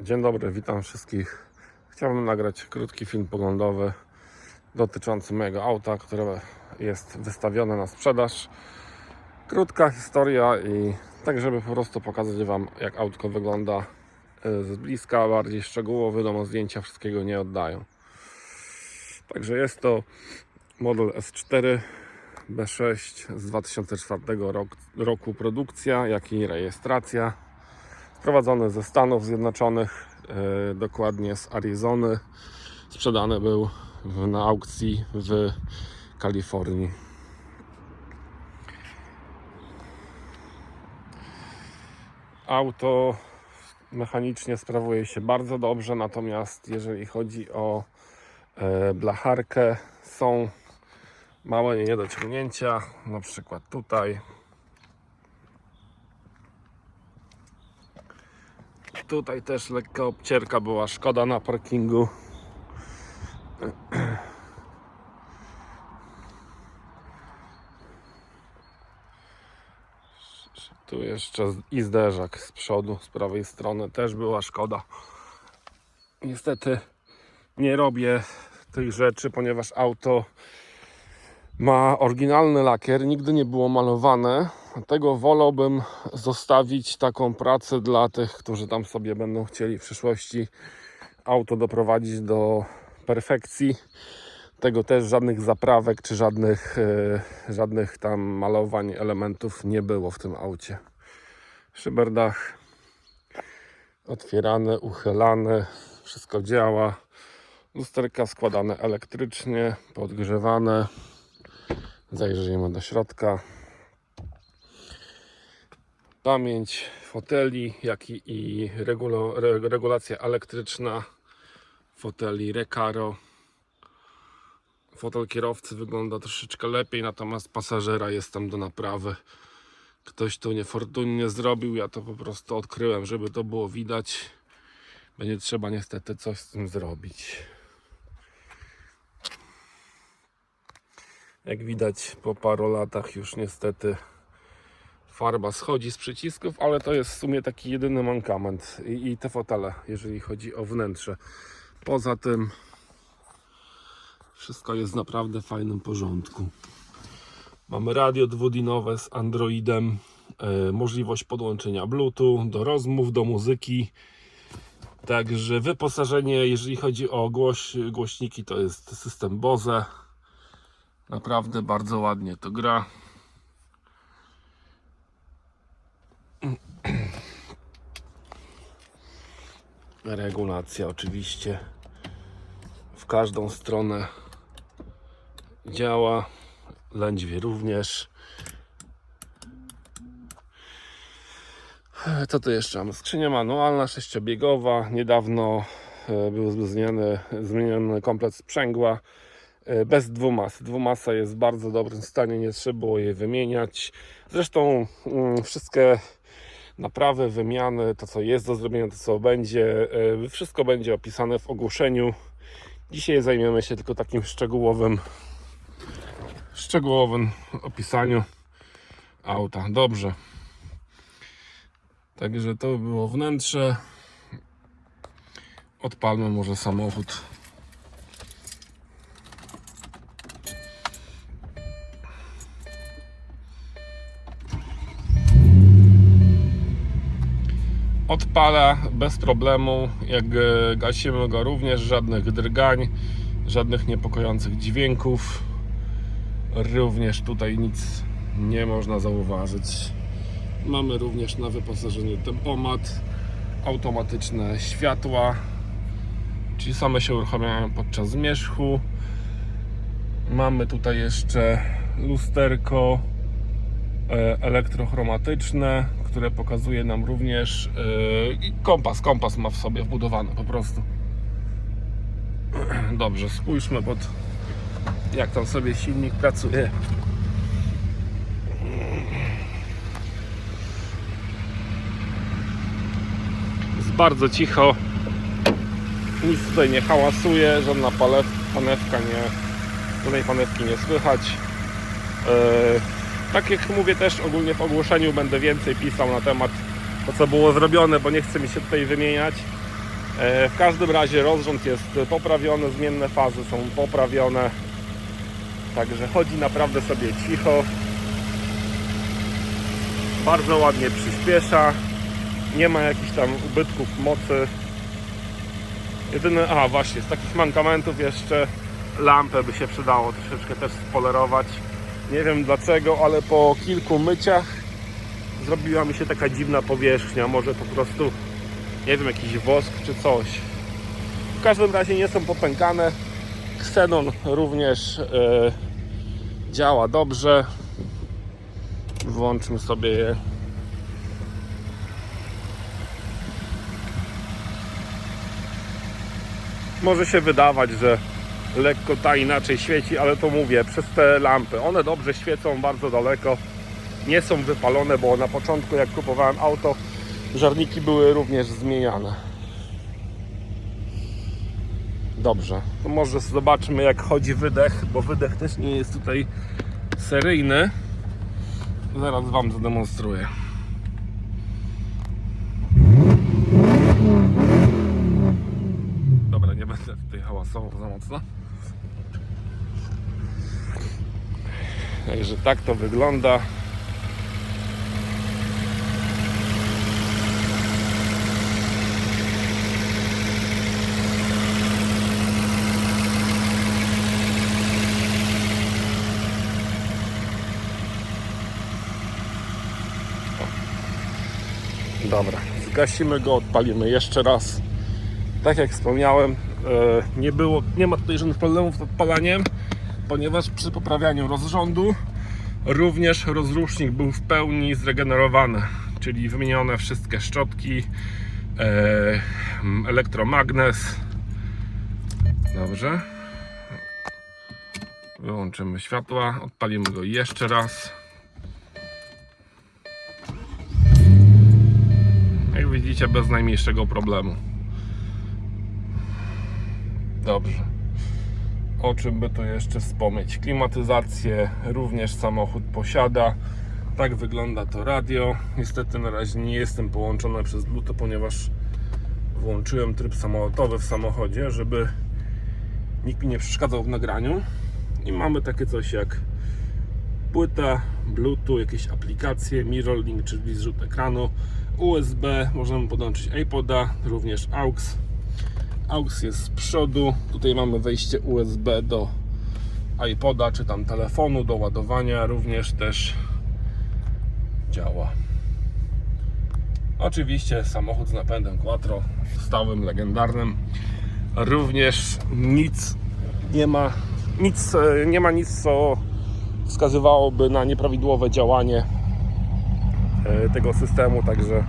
Dzień dobry, witam wszystkich. Chciałbym nagrać krótki film poglądowy dotyczący mojego auta, które jest wystawione na sprzedaż. Krótka historia i tak, żeby po prostu pokazać Wam, jak autko wygląda y, z bliska, bardziej szczegółowo. Wiadomo, zdjęcia wszystkiego nie oddają. Także jest to model S4 B6 z 2004 rok, roku produkcja, jak i rejestracja sprowadzony ze Stanów Zjednoczonych, e, dokładnie z Arizony. Sprzedany był na aukcji w Kalifornii. Auto mechanicznie sprawuje się bardzo dobrze, natomiast jeżeli chodzi o e, blacharkę, są małe niedociągnięcia, na przykład tutaj. Tutaj też lekka obcierka była, szkoda na parkingu. Tu jeszcze i zderzak z przodu, z prawej strony też była szkoda. Niestety nie robię tych rzeczy, ponieważ auto ma oryginalny lakier, nigdy nie było malowane. Dlatego wolałbym zostawić taką pracę dla tych, którzy tam sobie będą chcieli w przyszłości auto doprowadzić do perfekcji. Tego też żadnych zaprawek czy żadnych, e, żadnych tam malowań elementów nie było w tym aucie. Szyberdach otwierane, uchylane, wszystko działa. Lusterka składane elektrycznie, podgrzewane. Zajrzyjmy do środka. Pamięć foteli, jak i, i regulo, re, regulacja elektryczna foteli Recaro. Fotel kierowcy wygląda troszeczkę lepiej, natomiast pasażera jest tam do naprawy. Ktoś to niefortunnie zrobił, ja to po prostu odkryłem, żeby to było widać. Będzie trzeba niestety coś z tym zrobić. Jak widać po paru latach już niestety farba schodzi z przycisków, ale to jest w sumie taki jedyny mankament i, i te fotele, jeżeli chodzi o wnętrze. Poza tym wszystko jest w naprawdę fajnym porządku. Mamy radio dwudinowe z Androidem, e, możliwość podłączenia Bluetooth do rozmów, do muzyki. Także wyposażenie, jeżeli chodzi o głoś, głośniki, to jest system Bose. Naprawdę bardzo ładnie to gra. Regulacja oczywiście w każdą stronę działa. Lędźwie również. Co tu jeszcze mamy? Skrzynia manualna, sześciobiegowa. Niedawno e, był zmieniony, zmieniony komplet sprzęgła bez dwumasy. Dwumasa jest w bardzo dobrym stanie, nie trzeba było jej wymieniać. Zresztą mm, wszystkie naprawy, wymiany, to co jest do zrobienia, to co będzie, e, wszystko będzie opisane w ogłoszeniu. Dzisiaj zajmiemy się tylko takim szczegółowym szczegółowym opisaniu auta. Dobrze. Także to by było wnętrze. Odpalmy może samochód. Odpala bez problemu. Jak e, gasimy go również, żadnych drgań, żadnych niepokojących dźwięków. Również tutaj nic nie można zauważyć. Mamy również na wyposażeniu tempomat, automatyczne światła, czyli same się uruchamiają podczas zmierzchu. Mamy tutaj jeszcze lusterko e, elektrochromatyczne, które pokazuje nam również i kompas. Kompas ma w sobie wbudowany po prostu. Dobrze, spójrzmy pod jak tam sobie silnik pracuje. Jest bardzo cicho. Nic tutaj nie hałasuje, żadna panewka nie. Tutaj panewki nie słychać. Yy, tak jak mówię też ogólnie w ogłoszeniu będę więcej pisał na temat to co było zrobione, bo nie chcę mi się tutaj wymieniać. E, W każdym razie rozrząd jest poprawiony, zmienne fazy są poprawione. Także chodzi naprawdę sobie cicho. Bardzo ładnie przyspiesza. Nie ma jakichś tam ubytków mocy. Jedyne, aha właśnie, z takich mankamentów jeszcze lampę by się przydało troszeczkę też spolerować. Nie wiem dlaczego, ale po kilku myciach zrobiła mi się taka dziwna powierzchnia. Może po prostu, nie wiem, jakiś wosk czy coś. W każdym razie nie są popękane. Xenon również e, działa dobrze. Włączmy sobie je. Może się wydawać, że lekko ta inaczej świeci, ale to mówię, przez te lampy. One dobrze świecą bardzo daleko. Nie są wypalone, bo na początku jak kupowałem auto, żarniki były również zmieniane. Dobrze, to może zobaczmy jak chodzi wydech, bo wydech też nie jest tutaj seryjny. Zaraz Wam zademonstruję. Dobra, nie będę tutaj hałasował za mocno. Także tak to wygląda. Dobra, zgasimy go, odpalimy jeszcze raz. Tak jak wspomniałem, e, nie było, nie ma tutaj żadnych problemów z odpalaniem, ponieważ przy poprawianiu rozrządu również rozrusznik był w pełni zregenerowany, czyli wymienione wszystkie szczotki, e, elektromagnes. Dobrze. Wyłączymy światła, odpalimy go jeszcze raz. Jak widzicie, bez najmniejszego problemu. Dobrze. O czym by tu jeszcze wspomnieć? Klimatyzację również samochód posiada. Tak wygląda to radio. Niestety na razie nie jestem połączony przez Bluetooth, ponieważ włączyłem tryb samolotowy w samochodzie, żeby nikt mi nie przeszkadzał w nagraniu. I mamy takie coś jak płyta, Bluetooth, jakieś aplikacje, Mirror Link, czyli zrzut ekranu, USB, możemy podłączyć iPoda, również AUX. AUX jest z przodu, tutaj mamy wejście USB do iPoda, czy tam telefonu, do ładowania, również też działa. Oczywiście samochód z napędem quattro, stałym, legendarnym. Również nic nie ma, nic, e, nie ma nic, co wskazywałoby na nieprawidłowe działanie e, tego systemu, także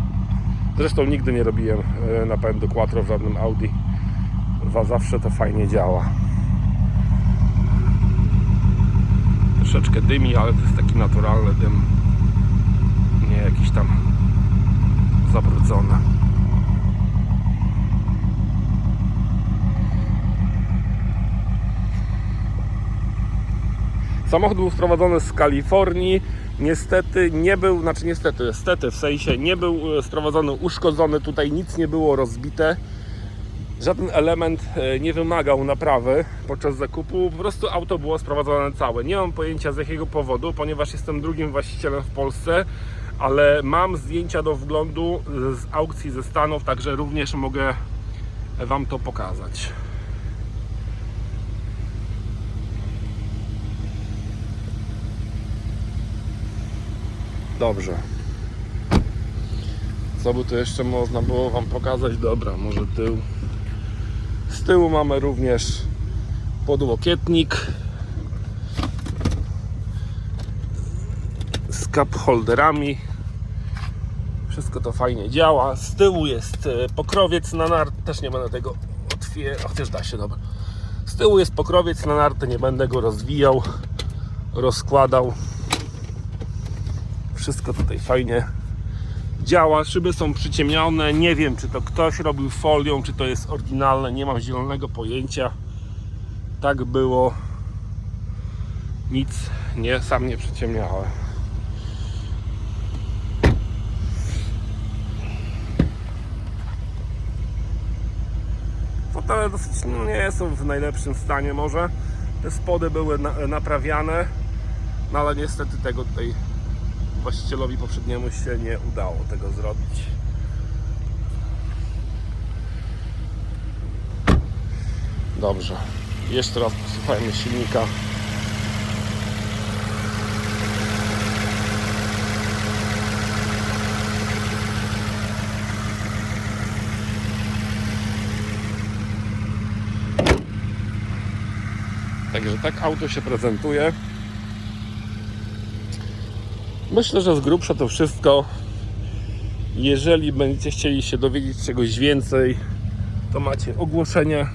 zresztą nigdy nie robiłem e, napędu quattro w żadnym Audi. Wa- Zawsze to fajnie działa. Troszeczkę dymi, ale to jest taki naturalny dym. Nie jakiś tam zabrudzony. Samochód był sprowadzony z Kalifornii. Niestety nie był, znaczy niestety, stety w sensie nie był e, sprowadzony uszkodzony, tutaj nic nie było rozbite. Żaden element e, nie wymagał naprawy podczas zakupu, po prostu auto było sprowadzone całe. Nie mam pojęcia z jakiego powodu, ponieważ jestem drugim właścicielem w Polsce, ale mam zdjęcia do wglądu z aukcji ze Stanów, także również mogę Wam to pokazać. Dobrze. Co by tu jeszcze można było Wam pokazać? Dobra, może tył. Z tyłu mamy również podłokietnik z cup holderami. Wszystko to fajnie działa. Z tyłu jest e, pokrowiec na nart. Też nie będę tego otwierał, chociaż da się, dobra. Z tyłu jest pokrowiec na nartę, nie będę go rozwijał, rozkładał. Wszystko tutaj fajnie działa. Szyby są przyciemnione. Nie wiem, czy to ktoś robił folią, czy to jest oryginalne. Nie mam zielonego pojęcia. Tak było. Nic nie, sam nie przyciemniałem. fotele dosyć no, nie są w najlepszym stanie może. Te spody były na, naprawiane, no ale niestety tego tutaj właścicielowi poprzedniemu się nie udało tego zrobić. Dobrze. Jeszcze raz posłuchajmy silnika. Także tak auto się prezentuje. Myślę, że z grubsza to wszystko. Jeżeli będziecie chcieli się dowiedzieć czegoś więcej, to macie ogłoszenie.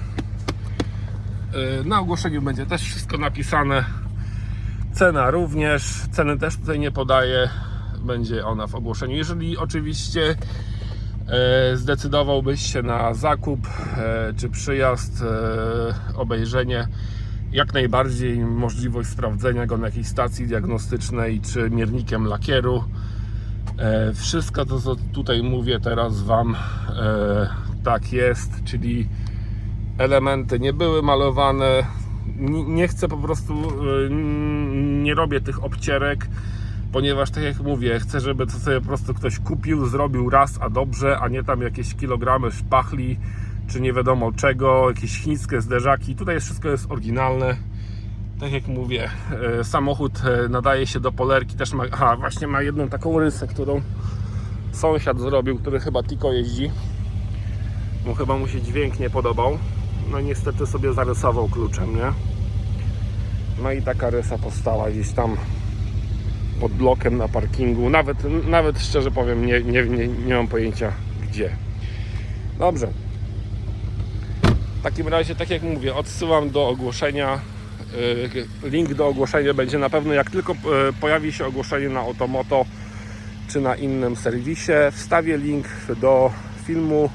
Yy, Na ogłoszeniu będzie też wszystko napisane. Cena również. Ceny też tutaj nie podaję. Będzie ona w ogłoszeniu. Jeżeli oczywiście e, zdecydowałbyś się na zakup e, czy przyjazd, obejrzenie, jak najbardziej możliwość sprawdzenia go na jakiejś stacji diagnostycznej czy miernikiem lakieru. E, Wszystko to, co tutaj mówię teraz Wam, e, tak jest, czyli elementy nie były malowane. Nie chcę po prostu, e, nie robię tych obcierek, ponieważ tak jak mówię, chcę, żeby to sobie po prostu ktoś kupił, zrobił raz, a dobrze, a nie tam jakieś kilogramy szpachli, czy nie wiadomo czego, jakieś chińskie zderzaki. Tutaj wszystko jest oryginalne. Tak jak mówię, e, samochód e, nadaje się do polerki, też ma, aha, właśnie ma jedną taką rysę, którą sąsiad zrobił, który chyba Tiko jeździ. Mu chyba mu się dźwięk nie podobał. No niestety sobie zarysował kluczem, nie? No i taka rysa powstała gdzieś tam pod blokiem na parkingu. Nawet, nawet szczerze powiem, nie, nie, nie, nie mam pojęcia gdzie. Dobrze. W takim razie, tak jak mówię, odsyłam do ogłoszenia. Yy, Link do ogłoszenia będzie na pewno, jak tylko yy, pojawi się ogłoszenie na Otomoto czy na innym serwisie. Wstawię link do filmu.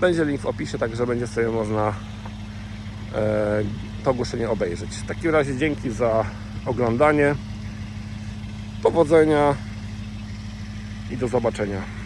Będzie link w opisie, także będzie sobie można yy, to ogłoszenie obejrzeć. W takim razie dzięki za oglądanie. Powodzenia i do zobaczenia.